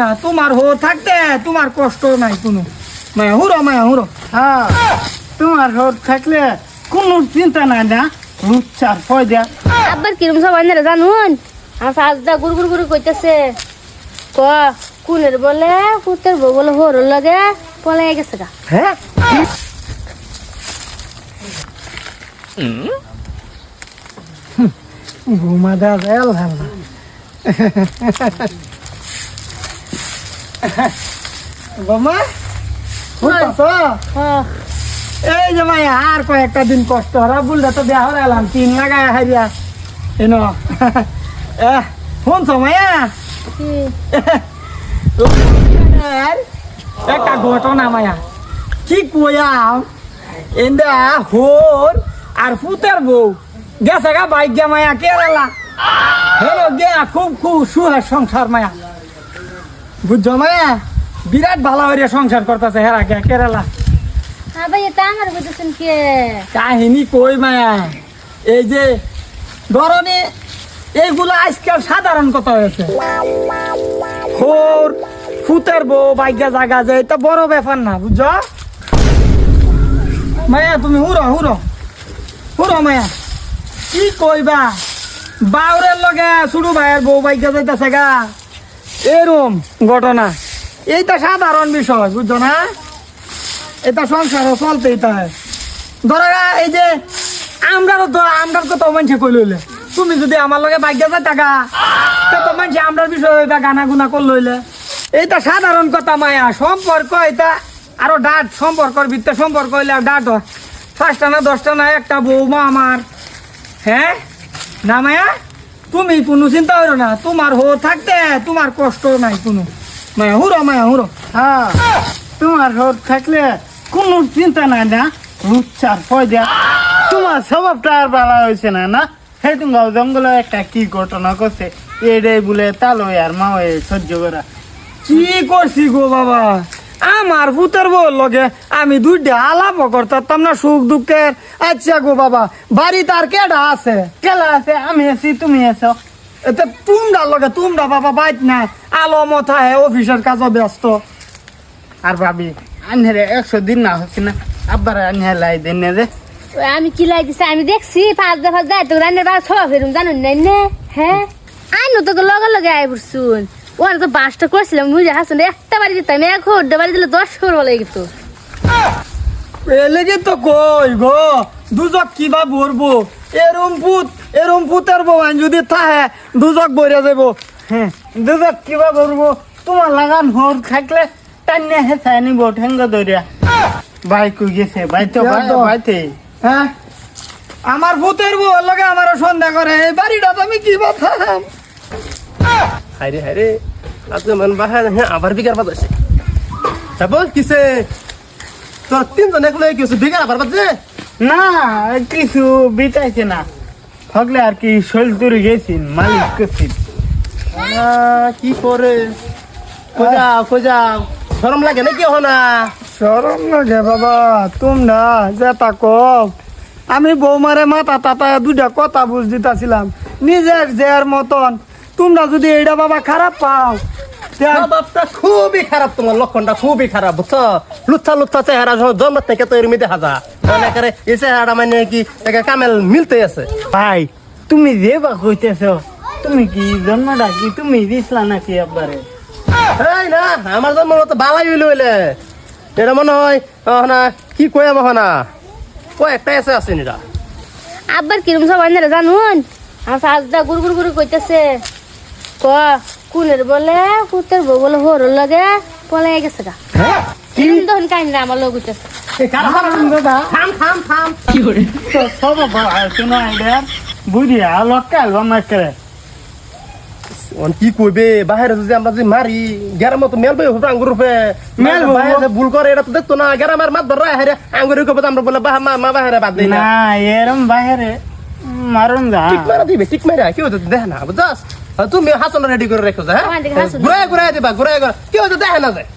না তোমার হো থাকতে তোমার কষ্ট নাই কোনো। মায়া হুরো মায়া হুরো। হ্যাঁ তোমার রোদ থাকলে কোনো চিন্তা নাই না লুচ্চার পয়দা আব্বার কিরম সবাই না জানুন? আমার সাজদা গুড় গুড় গুড় কইতেছে ক কুনের বলে পুতের বউ বলে হোর লাগে পলে গেছে গা। হ্যাঁ? ঘুমা দেওয়া যায় আল্লাহ বাবা উঠতাছ? হ্যাঁ। এই যে ভাই আর কয়েকটা দিন কষ্ট হরা বুলটা তো দেয়া হরে এলাম তিন লাগায় হারিয়া। এনো শুনছ মায়া? একটা ঘটনা মায়া। কি কয়াম এন্দা হোর আর ফুতের বউ। গেছে গা বাইক গা মায়া কেরালা হেলো গিয়া খুব খুব সুহের সংসার মায়া। বুঝছ মায়া বিরাট ভালো হইয়া সংসার করতেছে হেরা গিয়া কেরালা। হ্যাঁ ভাই আমার কইতেছেন কে? কাহিনী কই মায়া? এই যে ধরনে এইগুলো আজকাল সাধারণ কথা হয়েছে। হোর ফুতের বউ বাইকা জাগা যে এটা বড় ব্যাপার না বুঝছ? মায়া তুমি হুরো হুরো। হুরো মায়া। কি কইবা? বাউরের লগে শুরু ভাইয়ের বউ বাইকা যাইতেছে গা। এরম ঘটনা। এইটা সাধারণ বিষয় বুঝছ না? এটা তাই ধরো গা, এই যে আমরারও তো আমরার কথা মানুষে কই লইলে তুমি যদি আমার লগে বাইকে যাই টাকা তো মানুষে আমরার বিষয়ে এটা গানা গুনা কর লইলে এইটা সাধারণ কথা মায়া সম্পর্ক এটা আরও ডাট সম্পর্কর ভিতরে সম্পর্ক হইলে ডাট হয়। পাঁচটা না দশটা না একটা বৌমা আমার। হ্যাঁ? না মায়া? তুমি কোনো চিন্তা করো না, তোমার হো থাকতে, তোমার কষ্ট নাই কোনো। মায়া হুরো মায়া হুরো। হ্যাঁ তোমার রোদ থাকলে কোনো চিন্তা নাই না লুচ্চার পয়দা। তোমার স্বভাবটা আর ভালো হয়েছে না না? সেই তুমি জঙ্গলে একটা কি ঘটনা করছে এটাই বলে তালো আর মা সহ্য করা। কি করছি গো বাবা? আমার ভূতের বউ লগে আমি দুইটা আলাপ করতাম না সুখ দুঃখের। আচ্ছা গো বাবা, বাড়িতে আর কেডা আছে? কেলা আছে? আমি আছি, তুমি আছো। এতে তোমরা লগে, তোমরা বাবা বাইত না। আলো মথা হে অফিসের কাজও ব্যস্ত। আর ভাবি, আনহারে একশো দিন না হচ্ছে না। আব্বার আনহার লাই দিন না যে। আমি কি লাই দিছে? আমি দেখছি, পাঁচ দফা যাই তো রান্নার বার সব ফেরুম জানুন নাই হ্যাঁ? আইনো তো লগে লগে আই পড়ছুন ওর তো বাসটা করছিলাম মুই হাসুন একটা বাড়ি দিতাম এক হোড্ডা বাড়ি দিলে দশ করব লাগে তো এলেগে তো কই গো? দুজক কিবা ভরবো? এরম পুত এরম পুতের আইন যদি থাহে দুজক বইরা যাব। হ্যাঁ দুধ কিবা করব তোমার লাগান হোর থাকলে টান্নে হেসে আনিব ঠেঙ্গ দরিয়া ভাই কই গেছে? ভাই তো ভাই তো। ভাইতে হ্যাঁ? আমার ভূতের বউ লগে আমার সন্ধ্যা করে এই বাড়িটা তো আমি কি বাথাম হাইরে হাইরে। আজকে মান বাহার হ্যাঁ আবার বিকার বাদ আছে যাব কিসে? তোর তিনজন একলো কিছু বিকার আবার বাজে না কিছু বিতাইছে না। থাকলে আর কি শৈল তুরি গেছি মালিক করছি। কি করে? খোঁজা খোঁজা শরম লাগে নাকি হনা সরম লাগে বাবা তোমরা যেটা কম আমি বৌমারে মাথা তাতা দুটা কথা বুঝ দিতাছিলাম। নিজের জের মতন তোমরা যদি এইটা বাবা খারাপ পাও তে- বাপটা খুবই খারাপ তোমার লক্ষণটা খুবই খারাপ বুঝছ? লুচ্ছা লুচ্ছা চেহারা সহ জন্ম থেকে তো এরমি দেখা যা মনে করে এই চেহারা মানে কি একে কামেল মিলতে আছে। ভাই তুমি যে বা কইতেছ তুমি কি জন্মটা কি তুমি দিছলা নাকি একবারে? এই না আমার জন্ম মতো বালাই হইলে হইলে। এটা মনে হয় না কি কয়াম হনা? কয়েকটা এসে আছে নিরা। আব্বার কিরম সবাই না জানুন? আমার সাজদা গুড় গুড় গুড় কইতেছে। ক কুনের বলে পুতের বউ বলে হোর লাগে পলে গেছে গা। তখন কাহিনী আমার লোক অন কি কইবে বাহিরে যদি আমরা যদি মারি গেরার মতো মেলবে আঙ্গুর রূপে। ভুল করে এটা তো দেখতো না গেরামের মাত ধরে হারে আঙ্গুর কবে আমরা বলে বাহা মা বাহিরে বাদ দেই না। এরম বাইরে মারুন যা টিক মারা দিবে টিক মারা কি হতো দেখ না তুমি হাসন রেডি করে রেখো হ্যাঁ। ঘুরাই ঘুরাই দিবা ঘুরাই ঘুরা কি হতো দেখে না যায়